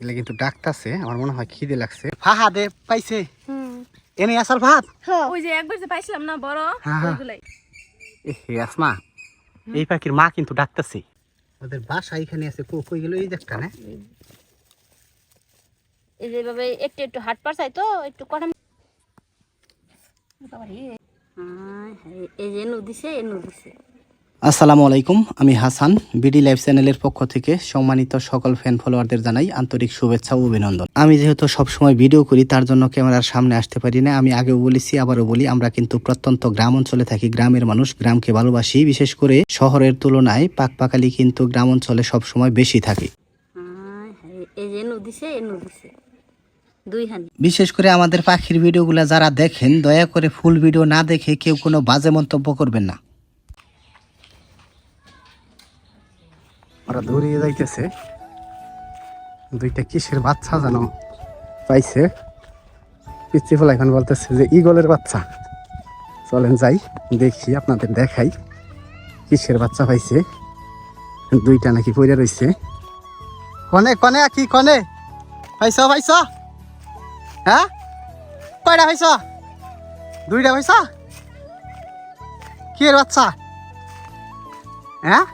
এগুলো কিন্তু ডাকতাছে আমার মনে হয় খিদে লাগছে। ফাহাদে পাইছে? হুম এনে আসার ভাত ওই যে একবার যে পাইছিলাম না বড় হ্যাঁ, হ্যাঁ। ওইগুলাই। এ আসমা এই পাখির মা কিন্তু ডাকতেছে। ওদের বাসা এখানে আছে কো কই গেল? এই দেখটা না? এই যে এভাবে একটু একটু হাট পারছাই তো একটু হায়, এই যে নদীছে এ নদীছে আসসালামু আলাইকুম আমি হাসান। বিডি লাইভ চ্যানেলের পক্ষ থেকে সম্মানিত সকল ফ্যান ফলোয়ারদের জানাই আন্তরিক শুভেচ্ছা ও অভিনন্দন। আমি যেহেতু সবসময় ভিডিও করি তার জন্য ক্যামেরার সামনে আসতে পারি না। আমি আগেও বলেছি আবারও বলি আমরা কিন্তু প্রত্যন্ত গ্রাম অঞ্চলে থাকি। গ্রামের মানুষ গ্রামকে ভালোবাসি বিশেষ করে শহরের তুলনায় পাকপাকালি কিন্তু গ্রাম অঞ্চলে সবসময় বেশি থাকে। বিশেষ করে আমাদের পাখির ভিডিওগুলো যারা দেখেন দয়া করে ফুল ভিডিও না দেখে কেউ কোনো বাজে মন্তব্য করবেন না। ওরা দৌড়িয়ে যাইতেছে। দুইটা কিসের বাচ্চা জানো পাইছে। পিচ্ছি এখন বলতেছে যে, ইগলের বাচ্চা। চলেন যাই, দেখি আপনাদের দেখাই কিসের বাচ্চা পাইছে। দুইটা নাকি পইরা রইছে। কনে কনে কি কনে? পাইছ পাইছ? হ্যাঁ? কয়টা হয়েছ দুইটা হয়েছ কি বাচ্চা? হ্যাঁ?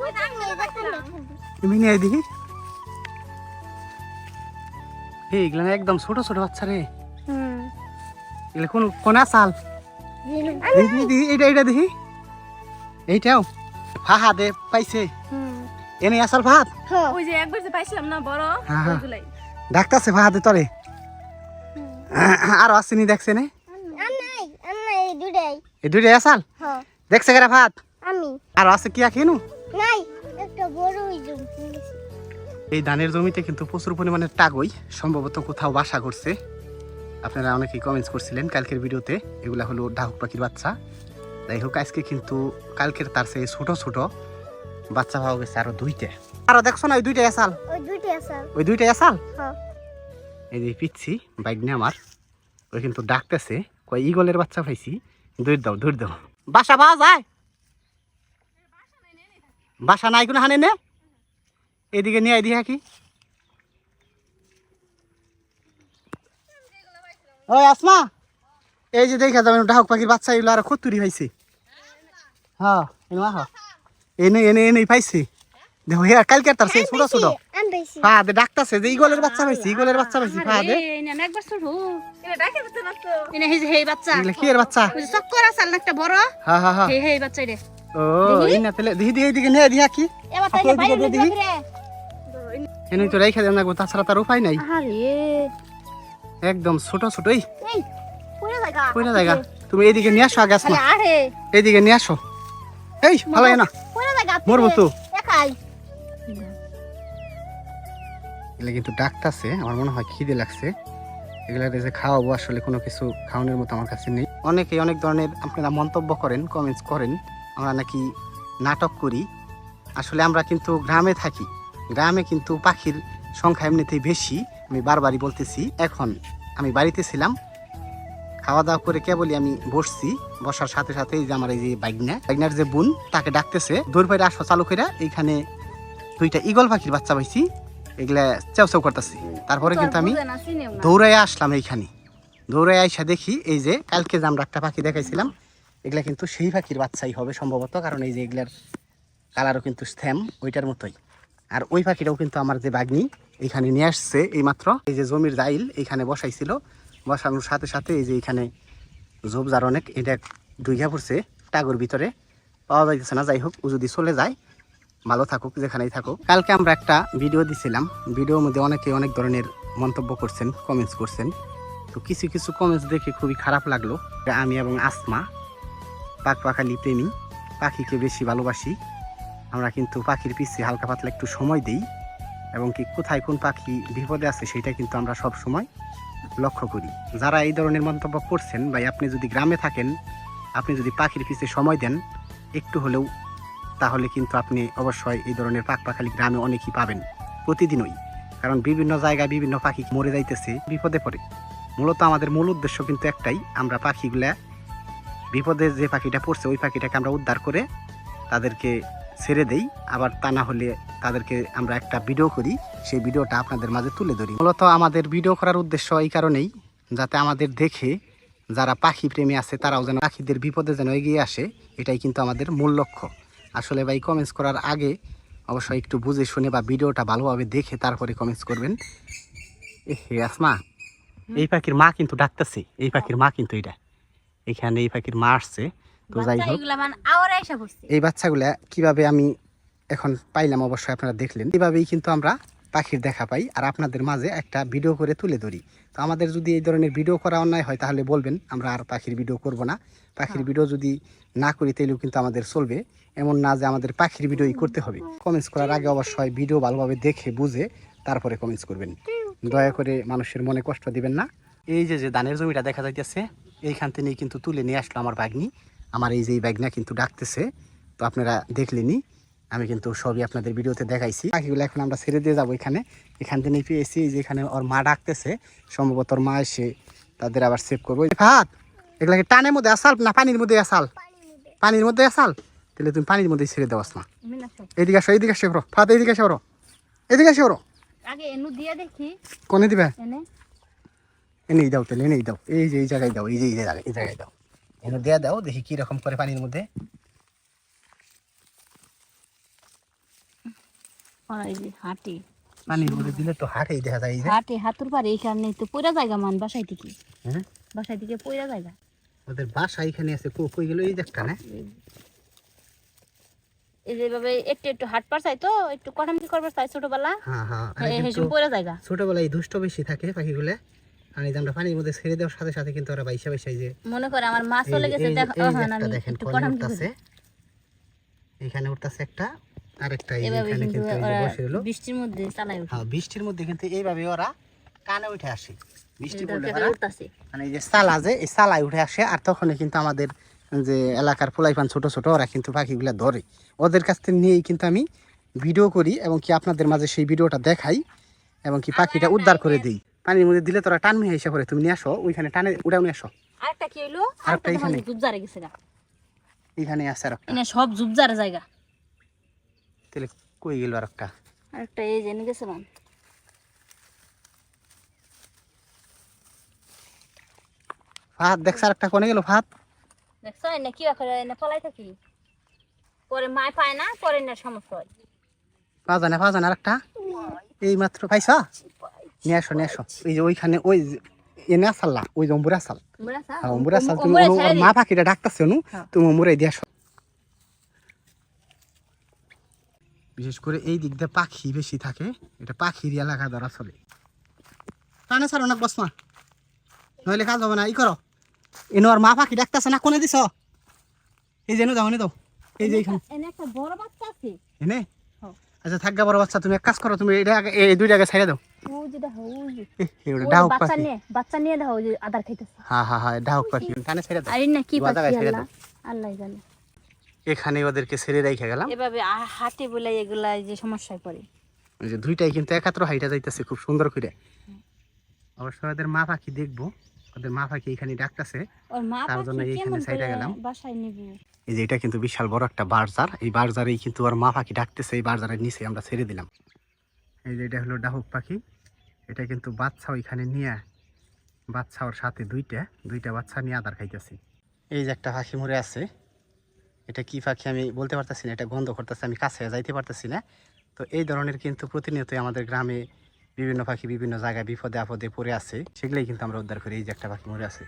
তুমি নিয়ে দেখি। এই এগুলো একদম ছোট ছোট বাচ্চা রে। এগুলো কোন কোন দেখি এইটা এইটা দেখি। এইটাও? হাহা দে পাইছে। এনে আসাল ভাত ওই যে একবার যে পাইছিলাম না বড় হ্যাঁ, হ্যাঁ। ওইগুলাই। ডাকতাছে ভাত তরে। আর আসেনি দেখছে নে। নাই এই দুটাই দুইটাই আসাল? দেখছে কেরা ভাত আমি। আর আছে কি আখেনু? এই ধানের জমিতে কিন্তু প্রচুর পরিমাণে টাগই সম্ভবত কোথাও বাসা করছে। আপনারা অনেকেই কমেন্টস করছিলেন কালকের ভিডিওতে এগুলা হলো ডাহুক পাখির বাচ্চা। যাই হোক আজকে কিন্তু কালকের তার সে ছোট ছোট বাচ্চা পাওয়া গেছে আরও দুইটা। আরও দেখছ না ওই দুইটাই আসাল? ওই ওই দুইটাই আসাল? এই যে পিচ্ছি বাইক নিয়ে আমার ওই কিন্তু ডাকতেছে কয় ইগলের বাচ্চা পাইছি দৌড় দাও দৌড় দাও। বাসা পাওয়া যায়? বাসা নাই কোনো হানে নে? এদিকে নিয়ে এদিকে কি। ওই আসমা এই যে দেখা যাবেন ডাহক পাখির বাচ্চা এগুলো আর কতুরি পাইছে। হ্যাঁ এনে আহ। এনে এনে এনে পাইছে। দেখো হ্যাঁ কালকে তার সেই ছোট ছোট। ফাদে ডাকতাছে যে ইগলের বাচ্চা পাইছি ইগলের বাচ্চা পাইছি হ্যাঁ হ্যাঁ হ্যাঁ হেই হেই বাচ্চা রে। ও দিহি দিহি দিকে নে দিহা কি। এনে তো রেখে দেন না গো তাছাড়া তার উপায় নাই। আরে একদম ছোট ছোট এই। এই জায়গা তুমি এইদিকে নিয়ে আসো আগে আরে এইদিকে নিয়ে আসো। এই ভালো না? মরবো তো। একাই। এগুলো কিন্তু ডাকতাছে আমার মনে হয় খিদে লাগছে। এগুলা যে খাওয়াবো আসলে কোনো কিছু খাওয়ানোর মতো আমার কাছে নেই। অনেকেই অনেক ধরনের আপনারা মন্তব্য করেন কমেন্টস করেন। আমরা নাকি নাটক করি। আসলে আমরা কিন্তু গ্রামে থাকি। গ্রামে কিন্তু পাখির সংখ্যা এমনিতেই বেশি আমি বারবারই বলতেছি। এখন আমি বাড়িতে ছিলাম খাওয়া দাওয়া করে কেবলই আমি বসছি বসার সাথে সাথে এই যে আমার এই যে বাইগনা বাইগনার যে বোন তাকে ডাকতেছে দৌড় পাইরে আসো চালু করে এইখানে দুইটা ইগল পাখির বাচ্চা পাইছি এগুলা চাও চাও করতেছি। তারপরে কিন্তু আমি দৌড়াই আসলাম এইখানে। দৌড়াই আইসা দেখি এই যে কালকে যে আমরা একটা পাখি দেখাইছিলাম এগুলা কিন্তু সেই পাখির বাচ্চাই হবে সম্ভবত কারণ এই যে এগুলার কালারও কিন্তু স্থ্যাম ওইটার মতোই। আর ওই পাখিটাও কিন্তু আমার যে বাগনি এইখানে নিয়ে আসছে এইমাত্র। এই যে জমির জাইল এইখানে বসাইছিল। বসানোর সাথে সাথে এই যে এইখানে ঝোপঝাড় অনেক, এটা ডুইঘা পড়ছে টাগর ভিতরে। পাওয়া যাইতেছে না যাই হোক ও যদি চলে যায়, ভালো থাকুক, যেখানেই থাকুক। কালকে আমরা একটা ভিডিও দিছিলাম। ভিডিওর মধ্যে অনেকে অনেক ধরনের মন্তব্য করছেন কমেন্টস করছেন। তো কিছু কিছু কমেন্টস দেখে খুবই খারাপ লাগল। আমি এবং আসমা, পাক পাখালি প্রেমী, পাখিকে বেশি ভালোবাসি। আমরা কিন্তু পাখির পিছে হালকা পাতলা একটু সময় দেই এবং কি কোথায় কোন পাখি বিপদে আছে সেটা কিন্তু আমরা সব সময় লক্ষ্য করি। যারা এই ধরনের মন্তব্য করছেন, ভাই, আপনি যদি গ্রামে থাকেন, আপনি যদি পাখির পিছে সময় দেন, একটু হলেও তাহলে কিন্তু আপনি অবশ্যই এই ধরনের পাক পাখালি গ্রামে অনেকই পাবেন প্রতিদিনই। কারণ বিভিন্ন জায়গায় বিভিন্ন পাখি মরে যাইতেছে, বিপদে পড়ে। মূলত আমাদের মূল উদ্দেশ্য কিন্তু একটাই, আমরা পাখিগুলা বিপদে যে পাখিটা পড়ছে, ওই পাখিটাকে আমরা উদ্ধার করে তাদেরকে ছেড়ে দেই। আবার তা না হলে তাদেরকে আমরা একটা ভিডিও করি। সেই ভিডিওটা আপনাদের মাঝে তুলে ধরি। মূলত আমাদের ভিডিও করার উদ্দেশ্য এই কারণেই যাতে আমাদের দেখে যারা পাখি প্রেমী আছে, তারাও যেন পাখিদের বিপদে যেন এগিয়ে আসে, এটাই কিন্তু আমাদের মূল লক্ষ্য। আসলে ভাই কমেন্টস করার আগে অবশ্যই একটু বুঝে শুনে বা ভিডিওটা ভালোভাবে দেখে তারপরে কমেন্টস করবেন। এ আসমা, এই পাখির মা কিন্তু ডাকতেছে। এই পাখির মা কিন্তু এটা এখানে এই পাখির মা আসছে। তো যাই হোক এগুলা মানে পড়ছে। এই বাচ্চাগুলা কীভাবে আমি এখন পাইলাম অবশ্যই আপনারা দেখলেন। এভাবেই কিন্তু আমরা পাখির দেখা পাই আর আপনাদের মাঝে একটা ভিডিও করে তুলে ধরি। তো আমাদের যদি এই ধরনের ভিডিও করা অন্যায় হয় তাহলে বলবেন আমরা আর পাখির ভিডিও করব না। পাখির ভিডিও যদি না করি তাহলেও কিন্তু আমাদের চলবে। এমন না যে আমাদের পাখির ভিডিওই করতে হবে। কমেন্টস করার আগে অবশ্যই ভিডিও ভালোভাবে দেখে বুঝে তারপরে কমেন্টস করবেন। দয়া করে মানুষের মনে কষ্ট দিবেন না। এই যে যে ধানের জমিটা দেখা যাইতেছে এইখান থেকেই কিন্তু তুলে নিয়ে আসলো আমার বাগনি আমার এই যে এই বাগনা কিন্তু ডাকতেছে তো আপনারা দেখলেনি আমি কিন্তু সবই আপনাদের ভিডিওতে দেখাইছি। পাখিগুলো এখন আমরা ছেড়ে দিয়ে যাব এখানে। এখান থেকে নিয়ে পেয়েছি এই যে এখানে ওর মা ডাকতেছে সম্ভবত ওর মা এসে তাদের আবার সেভ করব। ভাত এগুলাকে টানের মধ্যে আসাল না পানির মধ্যে আসাল? পানির মধ্যে আসাল? তাহলে তুমি পানির মধ্যে ছেড়ে দেওয়াস না। এইদিকে আসো এইদিকে আসো ফাত এইদিকে আসো ওরো এদিকে আসো ওরো কোনে দিবে? এনেই দাও তাহলে এনেই দাও। এই যে এই জায়গায় দাও এই যে এই জায়গায় এই জায়গায় দাও। এনে দেয়া দাও দেখি কি রকম করে পানির মধ্যে। আর এই যে হাঁটি। পানির মধ্যে দিলে তো হাটেই দেখা যায় এই হাতুর পারে এইখানে তো পয়রা জায়গা মান বাসায় থেকে। হ্যাঁ বাসায় থেকে পয়রা জায়গা। ওদের বাসা এখানে আছে কই গেল? এই দেখটা না? এই যেভাবে একটু একটু হাট তো একটু করবার চাই ছোটবেলা। হ্যাঁ হ্যাঁ। আর হে- কিন্তু হেসুম পয়রা জায়গা। ছোটবেলায় দুষ্ট বেশি থাকে পাখিগুলো। আর এই আমরা পানির মধ্যে ছেড়ে দেওয়ার সাথে সাথে কিন্তু ওরা বাইসা বাইসা যে মনে করে আমার মা চলে গেছে দেখো দেখেন উঠতাছে? এখানে উঠতাছে একটা আরেকটা এখানে কিন্তু বসে হলো বৃষ্টির মধ্যে চালাই হ্যাঁ বৃষ্টির মধ্যে কিন্তু এইভাবে ওরা কানে উঠে আসে। বৃষ্টি পড়লে মানে এই যে সালা যে এই সালায় উঠে আসে আর তখনই কিন্তু আমাদের যে এলাকার পোলাইপান ছোট ছোট ওরা কিন্তু পাখিগুলা ধরে। ওদের কাছ থেকে নিয়েই কিন্তু আমি ভিডিও করি এবং কি আপনাদের মাঝে সেই ভিডিওটা দেখাই এবং কি পাখিটা উদ্ধার করে দিই। পানির মধ্যে দিলে তোরা টান মিহে এসে পরে তুমি নিয়ে আসো ওইখানে টানে উড়াও নিয়ে আসো। আরেকটা কি হইল? আরেকটা আরেকটা এখানে। জুব জারে গেছে গা। এইখানে আছে আর একটা সব জুব জারে জায়গা। তাহলে কই গেল আর একটা আরেকটা এই জেনে গেছিলাম ফাত দেখছ আর একটা কোনে গেল ফাত দেখছ এনে কি করে এনে পলাই থাকি। পরে মায় পায় না পরে না সমস্যা হয়। পা জানে পা জানে আর একটা এই মাত্র পাইছ? নিয়ে আসো নিয়ে আসো। এই যে ওইখানে ওই যে এনে আসাল্লা ওই যে অম্বুরা আসাল হ্যাঁ অম্বুরা আসাল তুমি মা পাখিটা ডাকতেছে হ্যাঁ। তুমি অম্বুরাই দিয়ে আসো। বিশেষ করে এই দিক দিয়ে পাখি বেশি থাকে এটা পাখির এলাকা ধরা চলে। টানে স্যার অনেক বস না নইলে কাজ হবে না ই করো। এনে ওর মা পাখি ডাকতেছে না কোনে দিছ? এই যে এনে দাও এই যে এইখানে। এনে একটা বড় বাচ্চা আছে। এনে? হ্যাঁ। আচ্ছা থাকগা বড় বাচ্চা তুমি এক কাজ করো তুমি এটা আগে- এই দুইটা আগে ছেড়ে দাও। হ্যাঁ হ্যাঁ হ্যাঁ এখানে ওদেরকে ছেড়ে রেখে গেলাম এভাবে আ- হাটে বলে এগুলা যে সমস্যায় পড়ে যে দুইটাই কিন্তু একাত্র হাইটা যাইতেছে খুব সুন্দর করে অবশ্য ওদের মা পাখি দেখব ওদের মা পাখি এখানে ডাকতেছে তার জন্য পাখি এইখানে সাইডে গেলাম। এই যে এটা কিন্তু বিশাল বড় একটা বারজার এই বারজারেই কিন্তু ওর মা পাখি ডাকতেছে এই বারজারের নিচে আমরা ছেড়ে দিলাম এই যে এটা হলো ডাহুক পাখি এটা কিন্তু বাচ্চা ওইখানে নিয়ে, বাচ্চা ওর সাথে দুইটা দুইটা বাচ্চা নিয়ে আদার খাইতেছি। এই যে একটা পাখি মরে আছে, এটা কি পাখি আমি বলতে পারতেছি না, এটা গন্ধ করতেছে, আমি কাছে যাইতে পারতেছি না। তো এই ধরনের কিন্তু প্রতিনিয়তই আমাদের গ্রামে বিভিন্ন পাখি বিভিন্ন জায়গায় বিপদে আপদে পড়ে আছে, সেগুলোই কিন্তু আমরা উদ্ধার করি, এই যে একটা পাখি মরে আছে।